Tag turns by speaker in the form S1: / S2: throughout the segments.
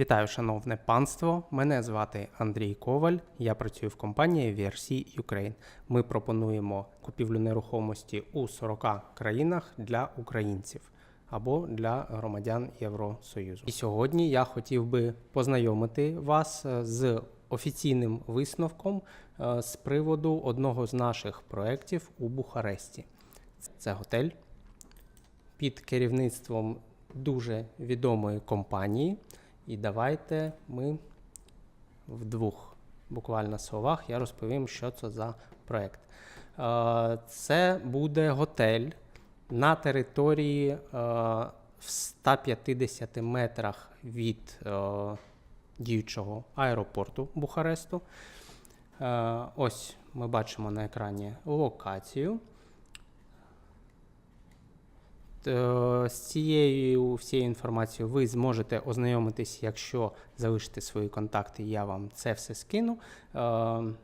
S1: Вітаю, шановне панство. Мене звати Андрій Коваль. Я працюю в компанії VRC Ukraine. Ми пропонуємо купівлю нерухомості у 40 країнах для українців або для громадян Євросоюзу. І сьогодні я хотів би познайомити вас е, з офіційним висновком е, з приводу одного з наших проєктів у Бухаресті. Це готель під керівництвом дуже відомої компанії. І давайте ми в двох буквально словах я розповім, що це за проект. Е, Це буде готель на території е, в 150 метрах від е, діючого аеропорту Бухаресту. Ось ми бачимо на екрані локацію. Е, З цією всією інформацією ви зможете ознайомитись, якщо залишите свої контакти, я вам це все скину. Е,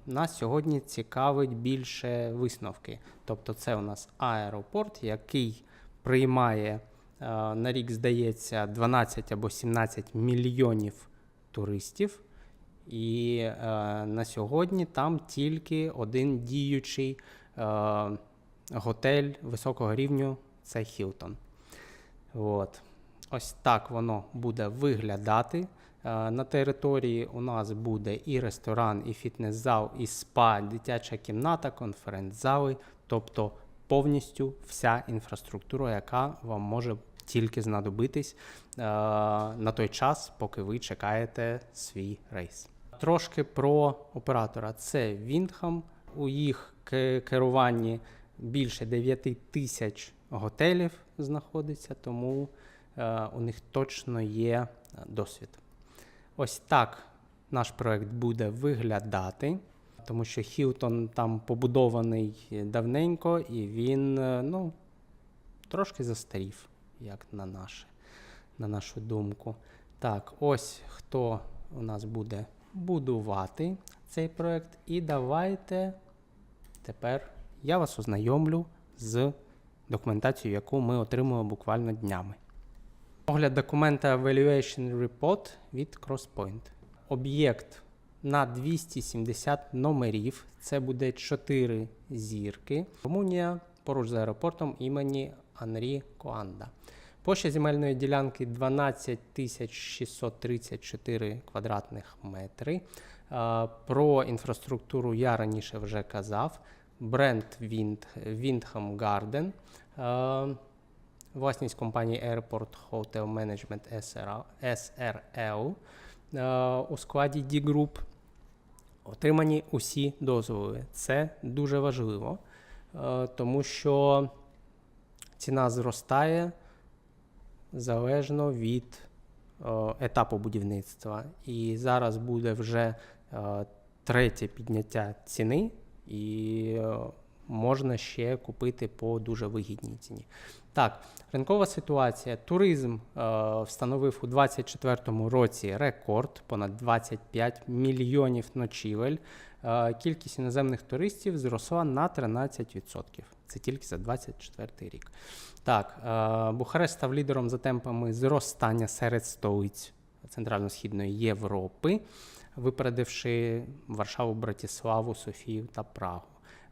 S1: Нас сьогодні цікавить більше висновки. Тобто, це у нас аеропорт, який приймає е, на рік, здається, 12 або 17 мільйонів туристів. І на сьогодні там тільки один діючий готель високого рівню це Хілтон. От. Ось так воно буде виглядати. Е, На території у нас буде і ресторан, і фітнес-зал, і спа, дитяча кімната, конференц-зали, тобто повністю вся інфраструктура, яка вам може тільки знадобитись е, на той час, поки ви чекаєте свій рейс. Трошки про оператора. Це Віндхам. У їх керуванні більше 9 тисяч готелів знаходиться, тому е, у них точно є е, досвід. Ось так наш проект буде виглядати, тому що Хілтон там побудований давненько, і він е, ну, трошки застарів, як на, наше, на нашу думку. Так, ось хто у нас буде будувати цей проект. І давайте тепер я вас ознайомлю з документацією, яку ми отримуємо буквально днями. Огляд документа Evaluation Report від Crosspoint. Об'єкт на 270 номерів. Це буде 4 зірки. Румунія поруч з аеропортом імені Анрі Коанда. Площа земельної ділянки 12 634 квадратних метри. Про інфраструктуру я раніше вже казав. Бренд Wind, Windham Garden. Е, Власність компанії Airport Hotel Management SRL, е, у складі D-Group. Отримані усі дозволи. Це дуже важливо, е, тому що ціна зростає залежно від етапу будівництва. І зараз буде вже третє підняття ціни, і е, можна ще купити по дуже вигідній ціні. Так, ринкова ситуація. Туризм е, встановив у 2024 році рекорд понад 25 мільйонів ночівель. Е, кількість іноземних туристів зросла на 13%. Це тільки за 2024 рік. Так, е, Бухарест став лідером за темпами зростання серед столиць Центрально-Східної Європи, випередивши Варшаву, Братіславу, Софію та Прагу.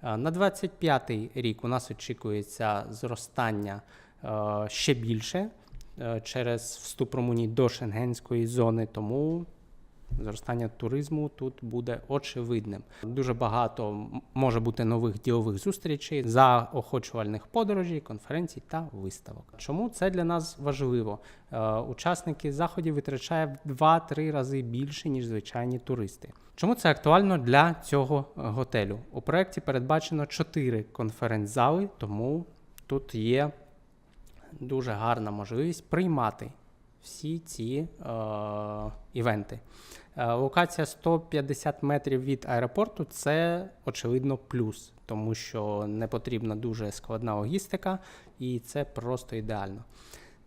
S1: Е, На 25-й рік у нас очікується зростання е, ще більше е, через вступ Румунії до Шенгенської зони, тому зростання туризму тут буде очевидним. Дуже багато може бути нових ділових зустрічей, заохочувальних подорожей, конференцій та виставок. Чому це для нас важливо? Е, Учасники заходів витрачають в 2-3 рази більше, ніж звичайні туристи. Чому це актуально для цього е, готелю? У проєкті передбачено 4 конференц-зали, тому тут є дуже гарна можливість приймати всі ці е, івенти. Е, локація 150 метрів від аеропорту це очевидно плюс, тому що не потрібна дуже складна логістика, і це просто ідеально.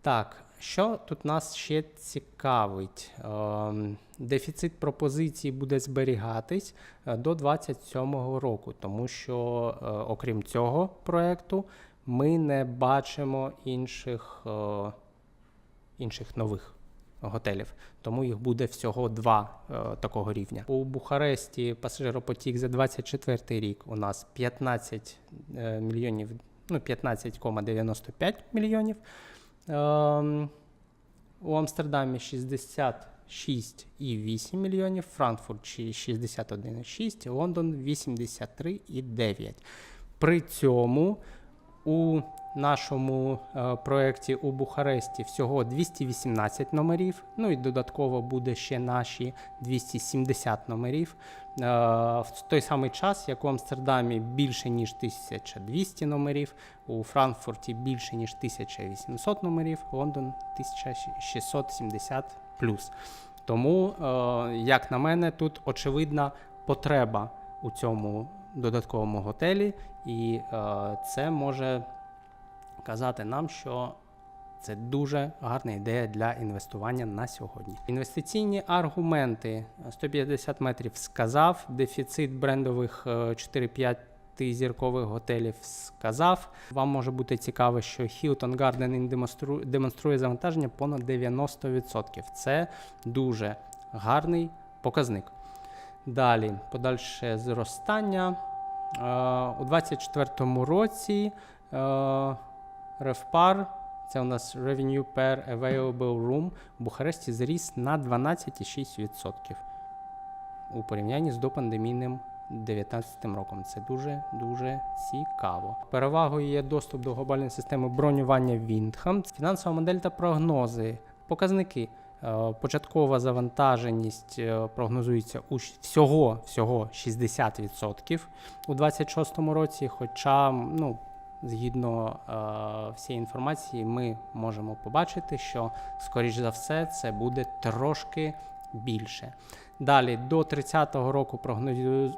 S1: Так, що тут нас ще цікавить? Ем, Дефіцит пропозицій буде зберігатись е, до 27-го року, тому що, е, окрім цього проекту, ми не бачимо інших, інших нових готелів, тому їх буде всього два е, такого рівня. У Бухаресті пасажиропотік за 24 рік у нас 15 е, мільйонів, ну 15,95 мільйонів. Ем, у Амстердамі 66,8 мільйонів, Франкфурт 61,6, Лондон 83,9. При цьому у нашому е, проєкті у Бухаресті всього 218 номерів. Ну і додатково буде ще наші 270 номерів. Е, в той самий час, як у Амстердамі більше ніж 1200 номерів, у Франкфурті більше ніж 1800 номерів, Лондон 1670 плюс. Тому, е, як на мене, тут очевидна потреба у цьому додатковому готелі, і це може казати нам, що це дуже гарна ідея для інвестування на сьогодні. Інвестиційні аргументи 150 метрів сказав, дефіцит брендових е, 4-5 зіркових готелів сказав. Вам може бути цікаво, що Hilton Garden Inn демонструє, демонструє завантаження понад 90%. Це дуже гарний показник. Далі, подальше зростання. Е, У 2024 році е, RevPAR, це у нас Revenue per Available Room, в Бухаресті зріс на 12,6% у порівнянні з допандемійним 2019 роком. Це дуже дуже цікаво. Перевагою є доступ до глобальної системи бронювання Віндхам, фінансова модель та прогнози, показники. Е, Початкова завантаженість е, прогнозується у всього, всього 60% у 2026 році. Хоча, ну, згідно е, всієї інформації, ми можемо побачити, що, скоріш за все, це буде трошки більше. Далі до 30-го року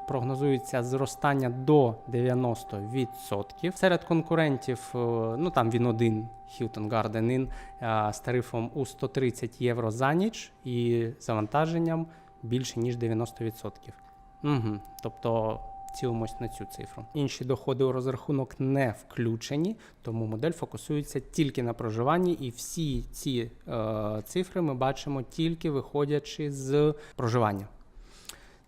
S1: прогнозується зростання до 90%. Серед конкурентів, е, ну там він один Hilton Garden Inn е, з тарифом у 130 євро за ніч і завантаженням більше ніж 90%. Угу. Тобто цілимось на цю цифру. Інші доходи у розрахунок не включені, тому модель фокусується тільки на проживанні, і всі ці е, цифри ми бачимо тільки виходячи з проживання.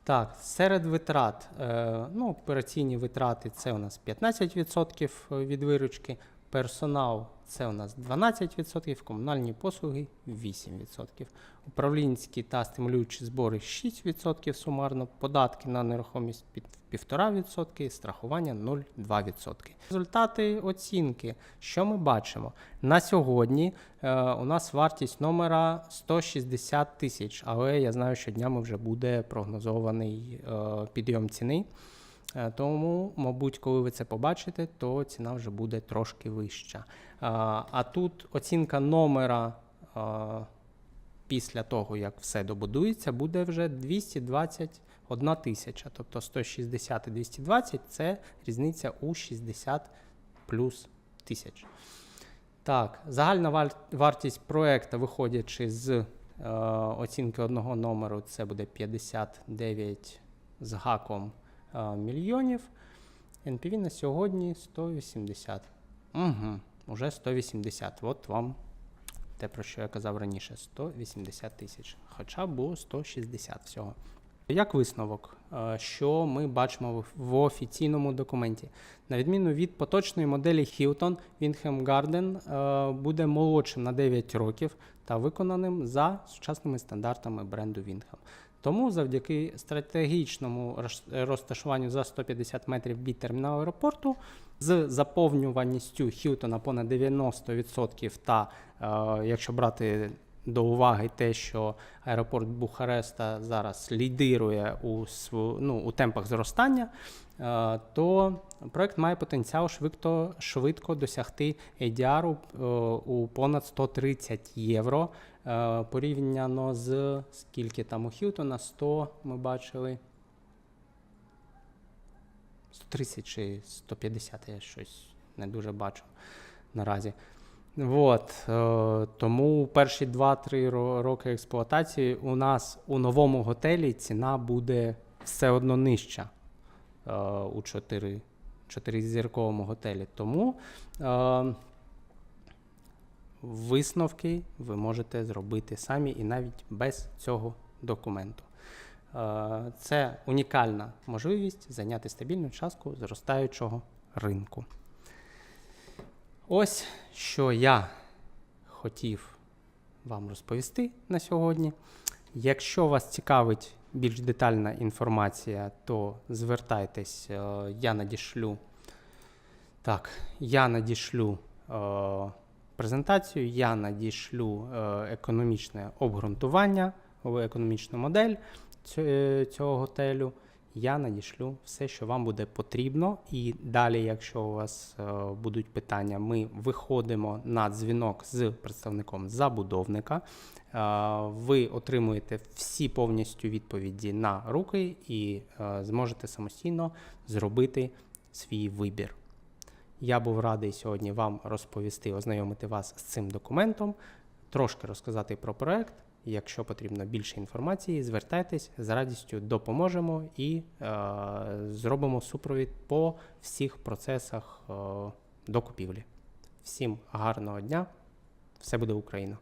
S1: Так, серед витрат, е, ну, операційні витрати це у нас 15% від виручки, персонал це у нас 12%, комунальні послуги 8%, управлінські та стимулюючі збори 6% сумарно, податки на нерухомість під 1,5%, страхування 0,2%. Результати оцінки. Що ми бачимо? На сьогодні е, у нас вартість номера 160 тисяч, але я знаю, що днями вже буде прогнозований е, підйом ціни. Е, Тому, мабуть, коли ви це побачите, то ціна вже буде трошки вища. А, а тут оцінка номера після того, як все добудується, буде вже 221 тисяча. Тобто 160 і 220 це різниця у 60 плюс тисяч. Так, загальна вартість проекту, виходячи з е, оцінки одного номеру, це буде 59 з гаком е, мільйонів. NPV на сьогодні 180. Угу, уже 180. От вам те, про що я казав раніше: 180 тисяч. Хоча було 160 всього. Як висновок, що ми бачимо в- офіційному документі? На відміну від поточної моделі Hilton, Windham Garden буде молодшим на 9 років та виконаним за сучасними стандартами бренду Windham. Тому завдяки стратегічному розташуванню за 150 метрів від терміналу аеропорту з заповнюваністю Хілтона понад 90% та е, якщо брати до уваги те, що аеропорт Бухареста зараз лідирує у, ну, у темпах зростання, е, то проект має потенціал швидко, швидко досягти ADR е, у понад 130 євро. Е, Порівняно з скільки там у Хілтона 100 ми бачили. 130 чи 150, я щось не дуже бачу наразі. От, е, тому перші 2-3 роки експлуатації у нас у новому готелі ціна буде все одно нижча е, у 4, 4 зірковому готелі. Тому висновки ви можете зробити самі і навіть без цього документу. Е, Це унікальна можливість зайняти стабільну частку зростаючого ринку. Ось що я хотів вам розповісти на сьогодні. Якщо вас цікавить більш детальна інформація, то звертайтесь, е, я надішлю. Так, я надішлю е, презентацію, я надішлю е, економічне обґрунтування, економічну модель е, цього готелю. Я надішлю все, що вам буде потрібно. І далі, якщо у вас е, будуть питання, ми виходимо на дзвінок з представником забудовника. Ви отримуєте всі повністю відповіді на руки і зможете самостійно зробити свій вибір. Я був радий сьогодні вам розповісти, ознайомити вас з цим документом, трошки розказати про проект. Якщо потрібно більше інформації, звертайтесь з радістю допоможемо і е, зробимо супровід по всіх процесах е, докупівлі. Всім гарного дня! Все буде Україна!